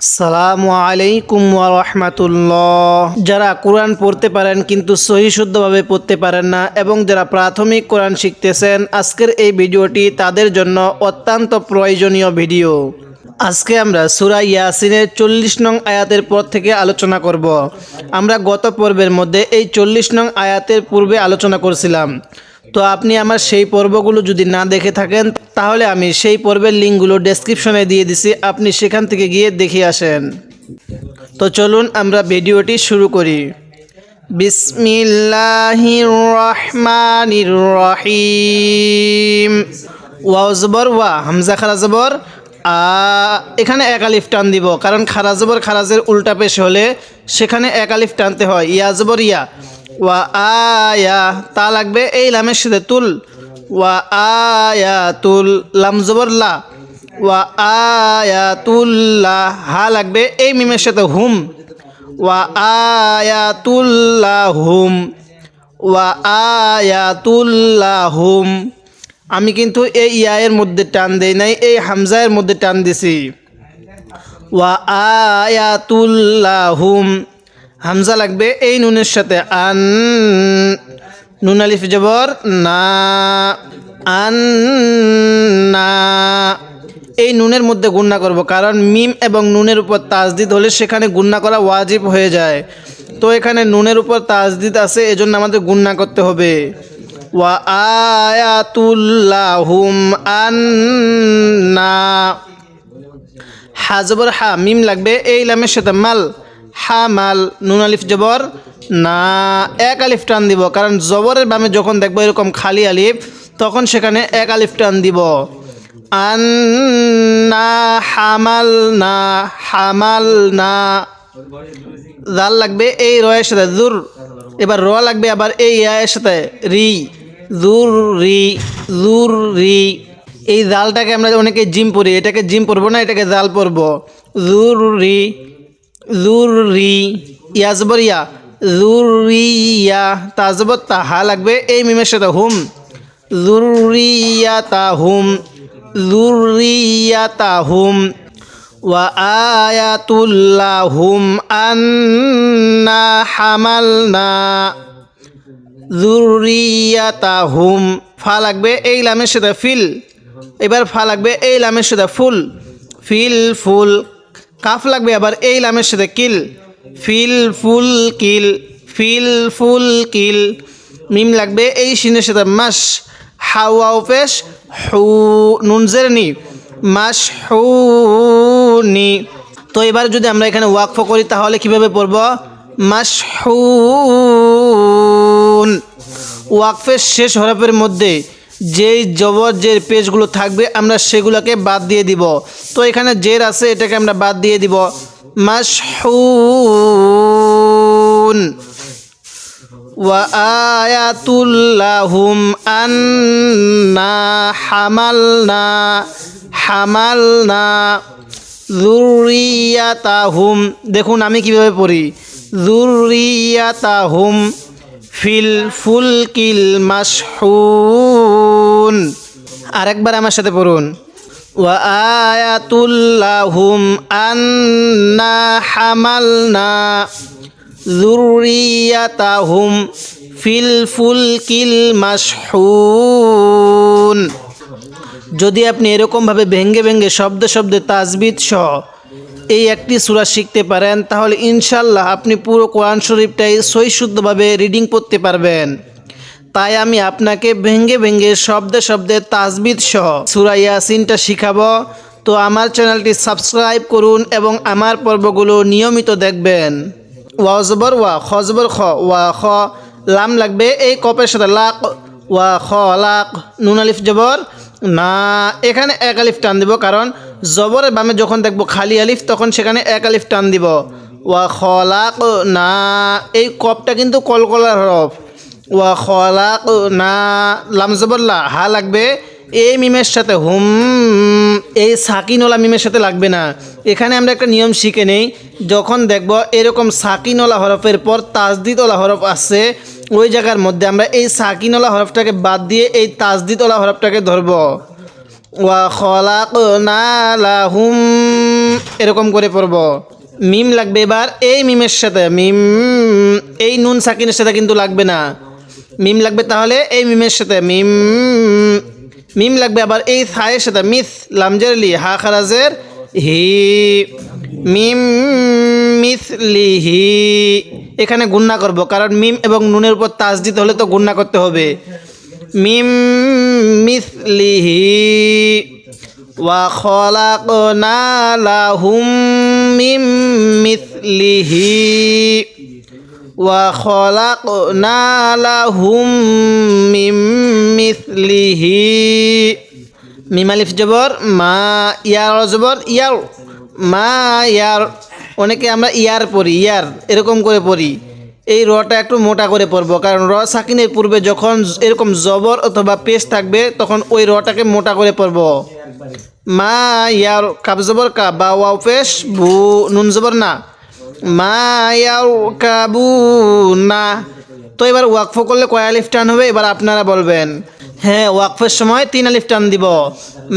আসসালামু আলাইকুম রহমাতুল্লাহ। যারা কোরআন পড়তে পারেন কিন্তু সহি শুদ্ধভাবে পড়তে পারেন না এবং যারা প্রাথমিক কোরআন শিখতেছেন, আজকের এই ভিডিওটি তাদের জন্য অত্যন্ত প্রয়োজনীয় ভিডিও। আজকে আমরা সুরা ইয়াসিনের চল্লিশ নং আয়াতের পর থেকে আলোচনা করব। আমরা গত পর্বের মধ্যে এই চল্লিশ নং আয়াতের পূর্বে আলোচনা করছিলাম। তো আপনি আমার সেই পর্বগুলো যদি না দেখে থাকেন, তাহলে আমি সেই পর্বের লিঙ্কগুলো ডেসক্রিপশনে দিয়ে দিছি, আপনি সেখান থেকে গিয়ে দেখে আসেন। তো চলুন আমরা ভিডিওটি শুরু করি। বিসমিল্লাহির রহমানির রহিম ওয়াও জবর, ওয়া, হামজা খারা জবর। আ, এখানে এক আলিফ টান দিব, কারণ খারাজবর খারাজের উল্টা পেশ হলে সেখানে এক আলিফ টানতে হয়। ইয়াজবর ইয়া। ওয়া আয়া, তা লাগবে এই লামের সাথে তুল। ওয়া আয়া তুল লাম জবর লা। ওয়া আয়া তুল্লা হা লাগবে এই মিমের সাথে হুম। ওয়া আয়া তুল্লা হুম। ওয়া আয়া তুল্লা হুম। আমি কিন্তু এই ইয়ায়ের মধ্যে টান দেই নাই, এই হামজায়ের মধ্যে টান দিছি। ওয়া আয়াতুল্লাহুম হামজা লাগবে এই নুনের সাথে। আন নুন আলিফ জবর, না। আন না। এই নুনের মধ্যে গুন্না করব, কারণ মিম এবং নুনের উপর তাজদিদ হলে সেখানে গুন্না করা ওয়াজিব হয়ে যায়। তো এখানে নুনের উপর তাজদিদ আছে, এজন্য আমাদের গুন্না করতে হবে। ওয়া আয়াতুল্লাহুম আন্না। হাজবর হা, মিম লাগবে, এই লামের সাথে মাল। হা মাল নুন, আলিফ, জবর। না, এক আলিফ টান দিব, কারণ জবরের বামে যখন দেখব এরকম খালি আলিফ, তখন সেখানে এক আলিফ টান দিব। আন্না হামাল না হামাল না। জাল লাগবে এই রয়ের সাথে, জুর। এবার র লাগবে আবার এই ইয়ায়ের সাথে, রি। জুর রি জুর, রি। এই জালটাকে আমরা অনেকে জিম পড়ি এটাকে জিম পড়ব না, এটাকে জাল পড়ব জুর, রি। জুর রি ইয়াজবর ইয়া জুর তাজবর তা হা লাগবে এই মিমের সাথে হুম। জুরিয়াতা হুম জুরিয়াতা হুম, ওয়া আয়াতুল্লাহুম আন্না হামালনা। জুরিয়াতাহুম ফা লাগবে এই লামের সাথে ফিল। এবার ফা লাগবে এই লামের সাথে ফুল। ফিল, ফুল কাফ লাগবে, আবার এই লামের সাথে কিল। ফিল, ফুল, কিল। ফিল, ফুল, কিল। মিম লাগবে এই সিনের সাথে মাস হাওয়াও পেশ হু নুনজের নি। মাস, হু, নি। তো এবার যদি আমরা এখানে ওয়াকফ করি, তাহলে কীভাবে পড়ব? মাসহুন ওয়াকফের শেষ হরফের মধ্যে যেই জবর যে পেজগুলো থাকবে, আমরা সেগুলোকে বাদ দিয়ে দিব। তো এখানে জের আছে, এটাকে আমরা বাদ দিয়ে দিব। মাসহুন ওয়ায়াতুল্লাহুম আন্না হামালনা হামালনা জুরিয়াতাহুম দেখুন, আমি কীভাবে পড়ি। জুরিয়াতাহুম ফিল ফুলকিল মাসহুন আরেকবার আমার সাথে পড়ুন وآية لهم أنا حملنا ذريتهم في الفلك المشحون যদি আপনি এরকমভাবে ভেঙ্গে ভেঙ্গে শব্দ শব্দে তাজবিদ সহ এই একটি সূরা শিখতে পারেন, তাহলে ইনশাল্লাহ আপনি পুরো কোরআন শরীফটাই সই শুদ্ধভাবে রিডিং করতে পারবেন। তাই আমি আপনাকে ভেঙ্গে ভেঙ্গে শব্দে শব্দে তাজবিদ সহ সূরা ইয়াসিনটা শিখাবো। তো আমার চ্যানেলটি সাবস্ক্রাইব করুন এবং আমার পর্বগুলো নিয়মিত দেখবেন। ওয়া জবর ওয়া খজবর খ, ওয়া খ লাম লাগবে এই কপের সাথে লাক, ওয়া খ লাক, নুন আলিফ জবর, না, এখানে এক আলিফ টান দিব কারণ জবরের বামে যখন দেখব খালি আলিফ, তখন সেখানে এক আলিফ টান দিব। ওয়া খ লাক না এই কপটা কিন্তু কলকলার হরফ। ওয়া খ লাক না লাম জবর লা, হা লাগবে। এই মিমের সাথে হুম, এই সাকিনওয়ালা মিমের সাথে লাগবে না। এখানে আমরা একটা নিয়ম শিখে নেই। যখন দেখব এরকম সাকিনওয়ালা হরফের পর তাজদিদওয়ালা হরফ আসছে ওই জায়গার মধ্যে আমরা এই সাকিনওয়ালা হরফটাকে বাদ দিয়ে এই তাজদিদওয়ালা হরফটাকে ধরব। ওয়া লাহুম। এরকম করে পড়ব। মিম লাগবে এবার এই মিমের সাথে। মিম, এই নুন সাকিনের সাথে কিন্তু লাগবে না। মিম লাগবে তাহলে এই মিমের সাথে। মিম মিম লাগবে আবার এই থায়ের সাথে। মিস লামজের লি হা খারাজের হি। মিম মিসলিহি এখানে গুন্না করব। কারণ মিম এবং নুনের উপর তাজ দিতে হলে তো গুন্না করতে হবে। মিম মিসলিহি লাহুম মিম মিসলিহি ওয়া খলাকনা লাহুম মিম মিসলিহি মিম আলিফ জবর, মা ইয়ার জবর, ইয়ার, মা ইয়ার, অনেকে আমরা ইয়ার পড়ি, ইয়ার, এরকম করে পড়ি। এই রটা একটু মোটা করে পড়ব কারণ র সাকিনের পূর্বে যখন এরকম জবর অথবা পেশ থাকবে, তখন ওই রটাকে মোটা করে পড়ব মা, ইয়ার কাব জবর কা বা ওয়াও পেশ বু, নুন জবর না। মা, ইয়ার কাবু না। তো এবার ওয়াকফ করলে কয় আলিফ টান হবে? এবার আপনারা বলবেন। হ্যাঁ ওয়াকফের সময় তিন আলিফ টান দিব।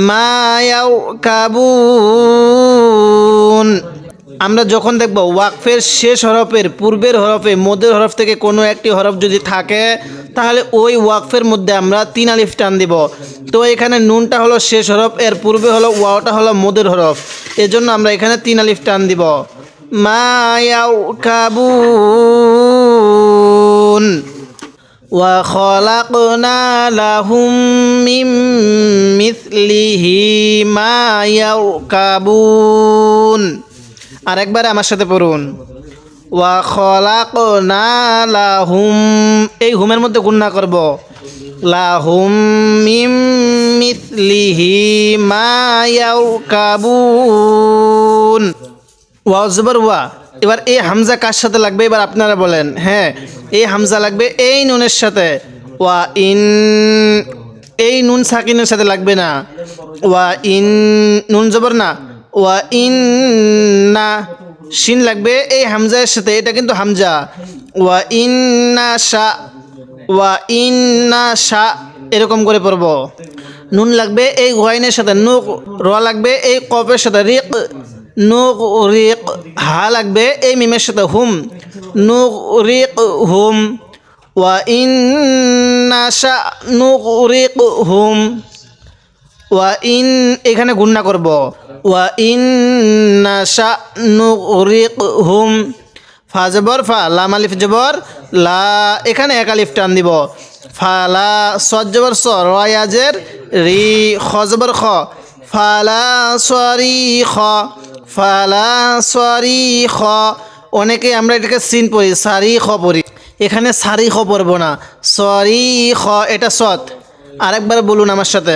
মা, ইয়ার কাবুন আমরা যখন দেখব ওয়াকফের শেষ হরফের পূর্বের হরফে মধ্যের হরফ থেকে কোনো একটি হরফ যদি থাকে তাহলে ওই ওয়াকফের মধ্যে আমরা তিন আলিফ টান দিব তো এখানে নুনটা হলো শেষ হরফ এর পূর্বে হলো ওয়াওটা হলো মদের হরফ এজন্য আমরা এখানে তিন আলিফ টান দিব মায়াউ কাবুন وخلقنا لهم من مثله ما يركبون আরেকবার আমার সাথে পড়ুন। ওয়া খলাকনা লাহুম, এই হুমের মধ্যে গুণনা করব। লাহুম মিম মিসলিহি মা ইয়ারকাবুন ওয়া জবর, ওয়া। এবার এই হামজা কার সাথে লাগবে? এবার আপনারা বলেন। হ্যাঁ এই হামজা লাগবে এই নুনের সাথে। ওয়া ইন, এই নুন সাকিনের সাথে লাগবে না। ওয়া ইন, নুন জবর না। ওয়া ইন না শিন লাগবে এই হামজার সাথে, এটা কিন্তু হামজা। ওয়া ইন্না শা, ওয়া ইন্না শা, এরকম করে পড়ব। নুন লাগবে এই ওয়াইনের সাথে, নুক, র লাগবে এই কপের সাথে, রিক, নুক, রিক, হা লাগবে এই মিমের সাথে, হুম। নুক, রিক, হুম। ওয়া ইন্না শা, নুক, রিক, হুম। ওয়া ইন, এখানে গুণনা করব। ওয়া ইন হুম, ফা জবর, ফা লাম আলিফ জবর, লা, এখানে এক আলিফ টান দিব। ফালা সদ জবর স রয়াজের রি খ জবর খ। ফালা সরি খ ফালা সরি খ। অনেকে আমরা এটাকে সিন পড়ি, সারি খ পড়ি। এখানে সারি খ পড়ব না, সরি খ, এটা সৎ। আরেকবার বলুন আমার সাথে।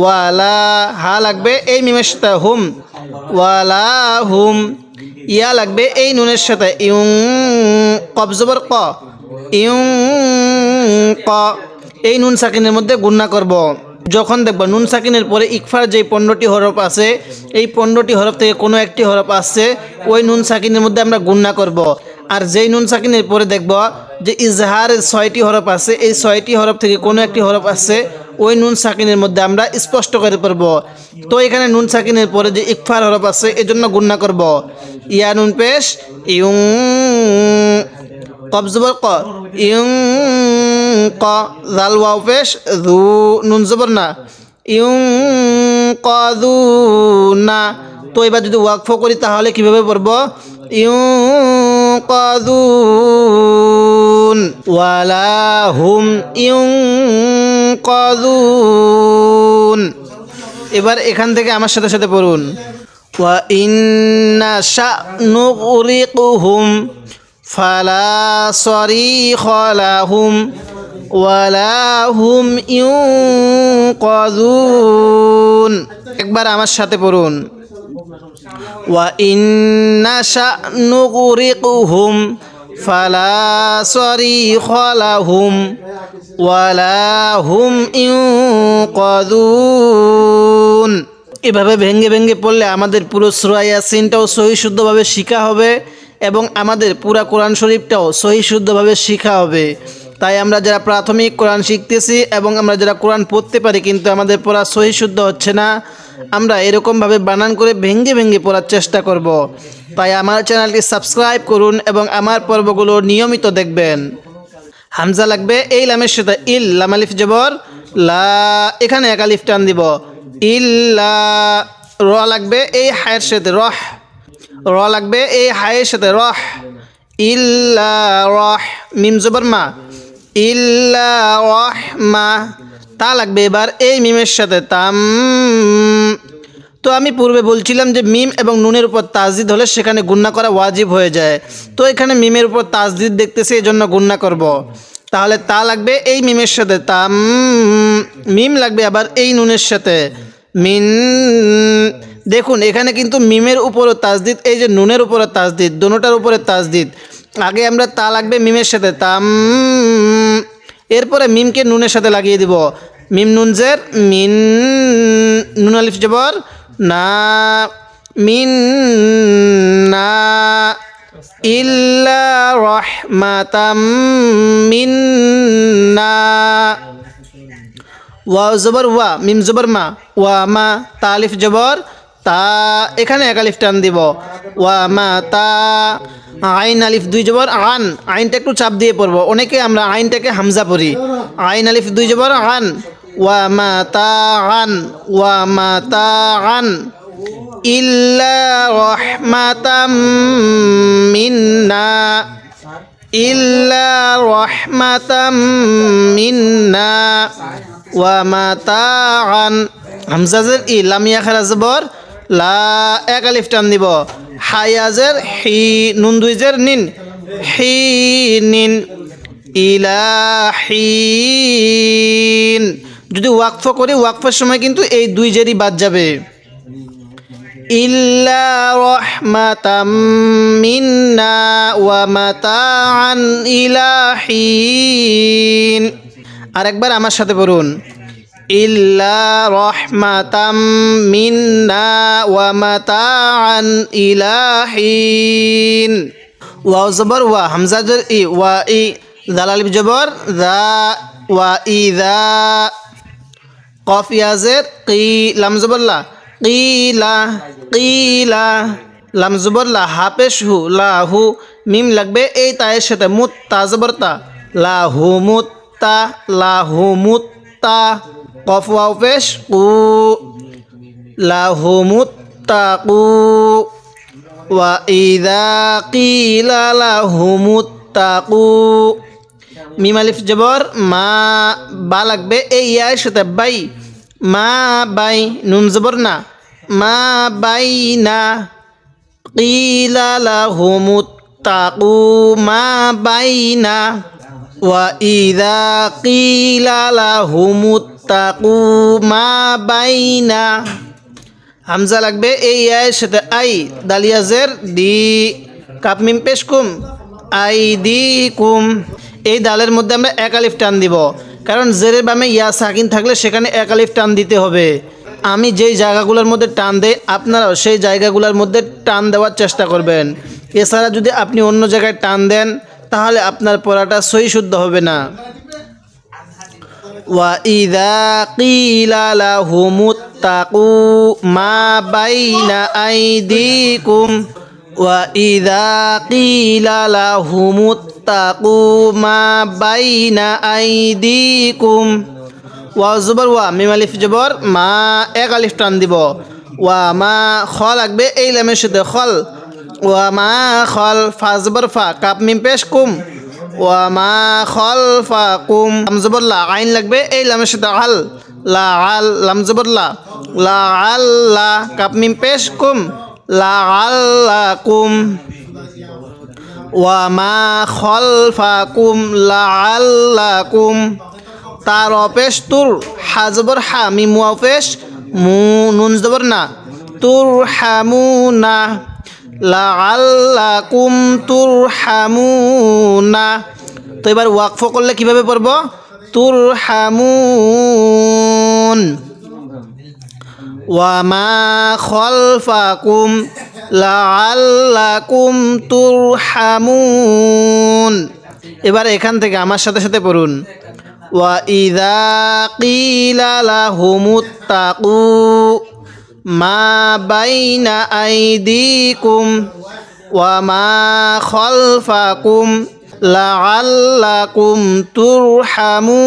ওয়ালা হা লাগবে, এই মিমের সাথে হুম। ওয়ালা হুম, ইয়া লাগবে, এই নুনের সাথে ইউং কবজবর ক। ইউং, ক। এই নুন সাকিনের মধ্যে গুণনা করব। যখন দেখবা নুন সাকিনের পরে ইকফার যে পনেরোটি হরফ আছে, এই পনেরোটি হরফ থেকে কোনো একটি হরফ আসছে, ওই নুন সাকিনের মধ্যে আমরা গুণনা করব। আর যেই নুন সাকিনের পরে দেখব যে ইজহারের ছয়টি হরফ আছে, এই ছয়টি হরফ থেকে কোনো একটি হরফ আসছে ওই নুন সাকিনের মধ্যে আমরা স্পষ্ট করে পড়ব। তো এখানে নুন সাকিনের পরে যে ইকফার হরফ আছে, এজন্য গুণনা করব। ইয়া নুন পেশ, ইউং কবজবর ক, ইউং, ক, জাল ওয়াও পেশ দু নুন জবর না। ইউং কদু না। তো এবার যদি ওয়াকফ করি তাহলে কীভাবে পড়ব? ইউং কদুন ওয়ালা হুম ইউং কদুন এবার এখান থেকে আমার সাথে সাথে পড়ুন ওয়া ইন্না শানুরিকুহুম ফালা সরিখ লাহুম ওয়ালা হুম ইউনকাযুন একবার আমার সাথে পড়ুন ওয়া ইন্না শানুরিকুহুম ফালা صريخ لهم এভাবে ভেঙ্গে ভেঙ্গে পড়লে আমাদের পুরো সুরা ইয়াসিনটাও সহি শুদ্ধভাবে শিখা হবে এবং আমাদের পুরা কোরআন শরীফটাও সহি শুদ্ধভাবে শিখা হবে। তাই আমরা যারা প্রাথমিক কোরআন শিখতেছি এবং আমরা যারা কোরআন পড়তে পারি কিন্তু আমাদের পড়া সহি শুদ্ধ হচ্ছে না, আমরা এরকমভাবে বানান করে ভেঙ্গে ভেঙ্গে পড়ার চেষ্টা করব। তাই আমার চ্যানেলটি সাবস্ক্রাইব করুন এবং আমার পর্বগুলো নিয়মিত দেখবেন। হামজা লাগবে, এই লামের সাথে ইল লামালিফ জবর, লা, এখানে একালিফ টান দিব। ইল্লা র লাগবে, এই হায়ের সাথে রহ। র লাগবে, এই হায়ের সাথে রহ। ইল্লা রহ, মিম জবর মা। ইল্লা রহ, মা। তা লাগবে এবার এই মিমের সাথে তাম। তো আমি পূর্বে বলছিলাম যে মিম এবং নুনের উপর তাজদিদ হলে সেখানে গুন্না করা ওয়াজিব হয়ে যায়। তো এখানে মিমের উপর তাজদিদ দেখতেছি এই জন্য গুন্না করব। তাহলে তা লাগবে এই মিমের সাথে তাম মিম লাগবে আবার এই নুনের সাথে। মিন, দেখুন, এখানে কিন্তু মিমের উপরও তাজদিদ, এই যে নুনের উপরে তাজদিদ দোনোটার উপরে তাজদিদ। আগে আমরা তা লাগবে মিমের সাথে তাম এরপরে মিমকে নুনের সাথে লাগিয়ে দিব। মিম নুনজের মিন, নুন আলিফ জবর, না, মিন, না, ইল্লা রহমাতাম মিন্না ওয়া জবর ওয়া, মিম জবর মা। ওয়া মা তালিফ জবর, তা, এখানে এক আলিফ টান দিব। ওয়া মা, তা, আইন আলিফ দুই জবর, আন। আইনটা একটু চাপ দিয়ে পড়ব। অনেকে আমরা আইনটাকে হামজা পড়ি। আইন আলিফ দুই জবর, আন। আন ইল্লা রহমাতাম মিন্না, ইল্লা রহমাতাম মিন্না ওয়া মাতাআন হামজাজের ই লামিয়া খারা জবর লা এক আলিফ টান দিব। হায়াজের হি নুন দুইজের নিন। হি নিন ইলাহিন। যদি ওয়াকফ করি, ওয়াকফের সময় কিন্তু এই দুই জেরই বাদ যাবে। ইল্লা আরেকবার আমার সাথে বলুন ইল্লা ওয়া মাতাআন ইলাহিন জবর, ওয়া ই ওয়া ই জালালিব জবর, দা, ওয়া ই, দা। কফ ইয়াজের কি, লাম জবরলা কিলা কিলা, লাম জবরলা হাফেশ হু লাহু, মিম লাগবে এই তায়ের সাথে মুত তা জবরতা। লাহু, মুত্তা লাহু, মুত্তা। কফ, ওয়াও, পেশ, কু। লাহু মুত্তাকু ওয়া ইদা কিলা, লাহু মুত্তাকু মিম আলিফ জবর, মা বা লাগবে এই ইয়ার সাথে বাই। মা বাই নুন জবর না। মা বাই না। কিলা লাহুমুত্তাকু মা বাই না। ওয়া ইদা কিলা লাহুমুত্তাকু মা বাই না। হামজা লাগবে এই আয়ের সাথে আই। দালিয়াজের দি কাপ মিম পেশ কুম। আই দি কুম। এই দালের মধ্যে আমরা এক আলিফ টান দিব কারণ জেরের বামে ইয়া সাকিন থাকলে সেখানে এক আলিফ টান দিতে হবে আমি যেই জায়গাগুলোর মধ্যে টান দেই আপনারাও সেই জায়গাগুলোর মধ্যে টান দেওয়ার চেষ্টা করবেন এছাড়া যদি আপনি অন্য জায়গায় টান দেন তাহলে আপনার পড়াটা সই শুদ্ধ হবে না وإذا قيل لهم اتقوا ما بين أيديكم وإذا قيل لهم اتقوا ما بين أيديكم ওয়া জবর ওয়া মিম আলিফ জবর মা এক আলিফ টান দিব ওয়া মা খ লাগবে এই লামের সাথে খল ওয়া মা খল ফা জবর ফা কাপ মিম পেশ কুম ওয়া মা খল ফা কুম লাম জবর লা আইন লাগবে এই লামের সাথে আল লা আল লাম জবর লা লা আল লা কাপ মিম পেশ কুম লা আল লা কুম ওয়া মা খল ফা কুম লা আল লা কুম তার অপেশ তুর হাজবর হা মি মুয়াফেশ মু, নুন জবর না। তুর হামু না লাআল্লাকুম তুরহামুনা তো এবার ওয়াকফ করলে কীভাবে পড়ব? তুরহামুন ওয়ামা খলফাকুম লাআল্লাকুম তুরহামুন। এবার এখান থেকে আমার সাথে সাথে পড়ুন। ওয়া ইদা কিলা লাহুমুত্তাকু মা বাইনা আইদিকুম ওয়া মা খলফাকুম লাআল্লাকুম তুরহামুন।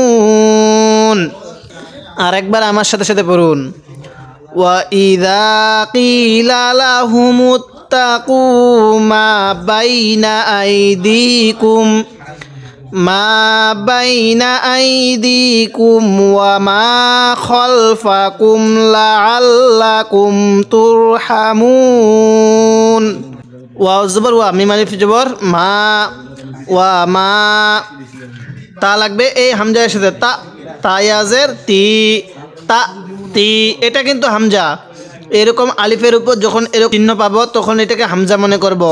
আরেকবার আমার সাথে সাথে পড়ুন। وإذا قيل لهم اتقوا ما بين أيديكم ما بين أيديكم وما خلفكم لعلكم ترحمون ওয়াও জবর ওয়া মিম আলিফ জবর মা ওয়া মা তা লাগবে এই হামজার সাথে তা তায়াজের তি তা তি, এটা কিন্তু হামজা। এরকম আলিফের উপর যখন এরকম চিহ্ন পাবো, তখন এটাকে হামজা মনে করব।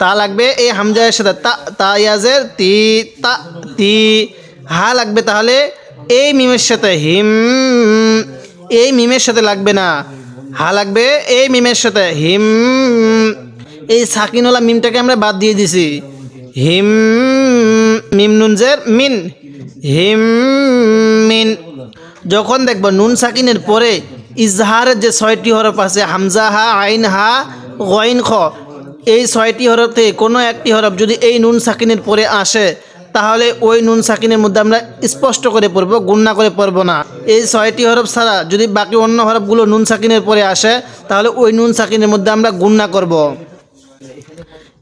তা লাগবে এই হামজার সাথে তা তা ইয়াজের তি, তা, তি, হা লাগবে তাহলে এই মিমের সাথে হিম, এই মিমের সাথে লাগবে না। হা লাগবে এই মিমের সাথে হিম, এই সাকিনওয়ালা মিমটাকে আমরা বাদ দিয়ে দিছি। হিম, মিম নুনজের মিন, হিম, মিন। যখন দেখব নুন সাকিনের পরে ইজহারের যে ছয়টি হরফ আছে, হামজা হা, আইন হা, গইন খ, এই ছয়টি হরফে কোনো একটি হরফ যদি এই নুন সাকিনের পরে আসে, তাহলে ওই নুন সাকিনের মধ্যে আমরা স্পষ্ট করে পড়ব গুন্না করে পড়ব না। এই ছয়টি হরফ ছাড়া যদি বাকি অন্য হরফগুলো নুন সাকিনের পরে আসে, তাহলে ওই নুন সাকিনের মধ্যে আমরা গুন্না করব।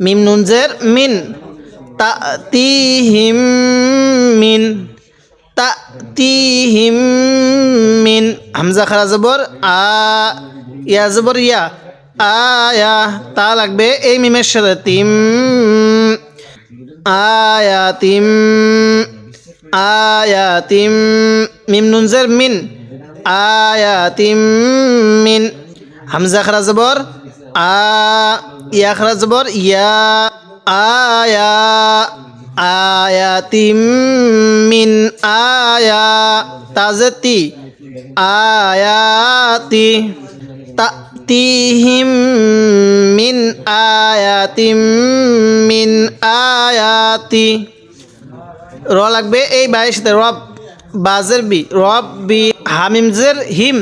মিম নুনজের মিন তা তি হিম মিন তা তি হিম মিন হামজা খারা জবর, আ, ইয়া জবর, ইয়া আয়া তা লাগবে এই মিমের সাথে, তিম আয়া তিম আয়া তিম, মিম নুনজের মিন আয়া তিম, মিন, হামজা খারা জবর, আ, ইয়া খারা জবর, ইয়া আয়া আয়াতিম মিন আয়া তাজতি আয়াতি তাতিহিম মিন আয়াতিম মিন আয়াতি। র লাগবে এই বাইশতে রব বাজের বি, রব বি হামিমজের হিম,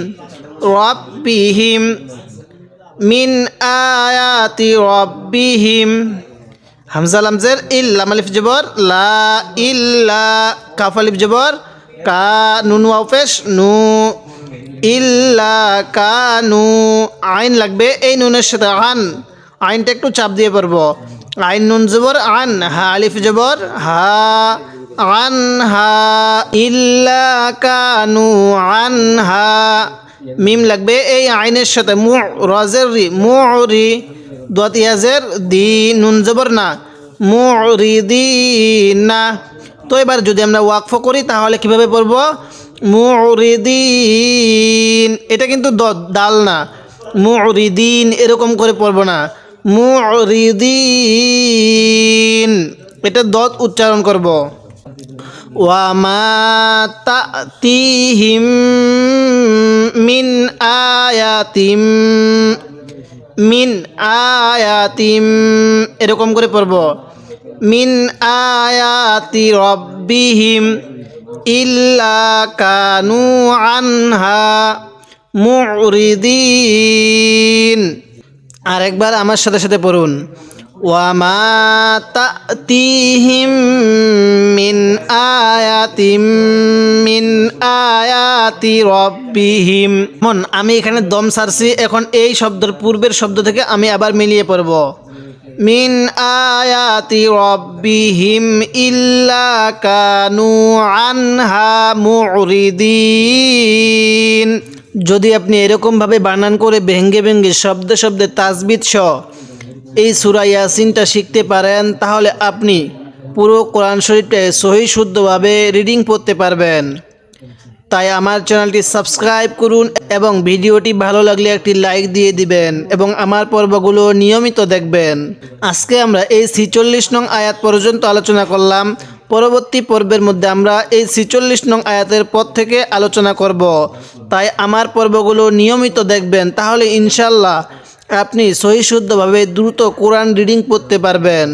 রব বি হিম মিন আয়াতি রব্বিহিম হামজা লামজের ইল লাম আলিফ জবর, লা ইল্লা কাফ আলিফ জবর কা নুন নু ইল্লা কানু আইন লাগবে, এই নুনের সাথে আন। আইনটা একটু চাপ দিয়ে পড়ব। আইন নুন জবর, আন। হা আলিফ জবর, হা আন, হা ইল্লা কানু আন, হা। মিম লাগবে, এই আইনের সাথে মু, রজের রি, মু রি দোয়াত দি, নুন জবর না। মু রি দি না। তো এবার যদি আমরা ওয়াকফ করি, তাহলে কীভাবে পড়ব? মুরিদিন এটা কিন্তু দাল না। মুরিদিন এরকম করে পড়ব না। মুরিদিন এটা দত উচ্চারণ করব। ওয়ামা মিন আয়াতিম মিন আয়াতিম, এরকম করে পড়ব। মিন আয়াতি রব্বিহিম ইল্লা কানু আনহা মুরিদিন। আরেকবার আমার সাথে সাথে পড়ুন। ওয়ামা তাতিহিম মিন আয়াতিম মিন আয়াতি রব্বিহিম। মন, আমি এখানে দম সারছি, এখন এই শব্দের পূর্বের শব্দ থেকে আমি আবার মিলিয়ে পড়ব। মিন আয়াতি রব্বিহিম ইল্লা কানু আনহা মুরিদিন। যদি আপনি এরকমভাবে বানান করে ভেঙ্গে ভেঙ্গে শব্দে শব্দে তাজবিদ সহ এই সুরা ইয়াসিনটা শিখতে পারেন, তাহলে আপনি পুরো কোরআন শরীফটায় সহি শুদ্ধভাবে রিডিং পড়তে পারবেন। তাই আমার চ্যানেলটি সাবস্ক্রাইব করুন এবং ভিডিওটি ভালো লাগলে একটি লাইক দিয়ে দিবেন এবং আমার পর্বগুলো নিয়মিত দেখবেন। আজকে আমরা এই ছিচল্লিশ নং আয়াত পর্যন্ত আলোচনা করলাম। পরবর্তী পর্বের মধ্যে আমরা এই ছিচল্লিশ নং আয়াতের পর থেকে আলোচনা করব। তাই আমার পর্বগুলো নিয়মিত দেখবেন, তাহলে ইনশাল্লাহ আপনি সহিশুদ্ধভাবে দ্রুত কোরআন রিডিং করতে পারবেন।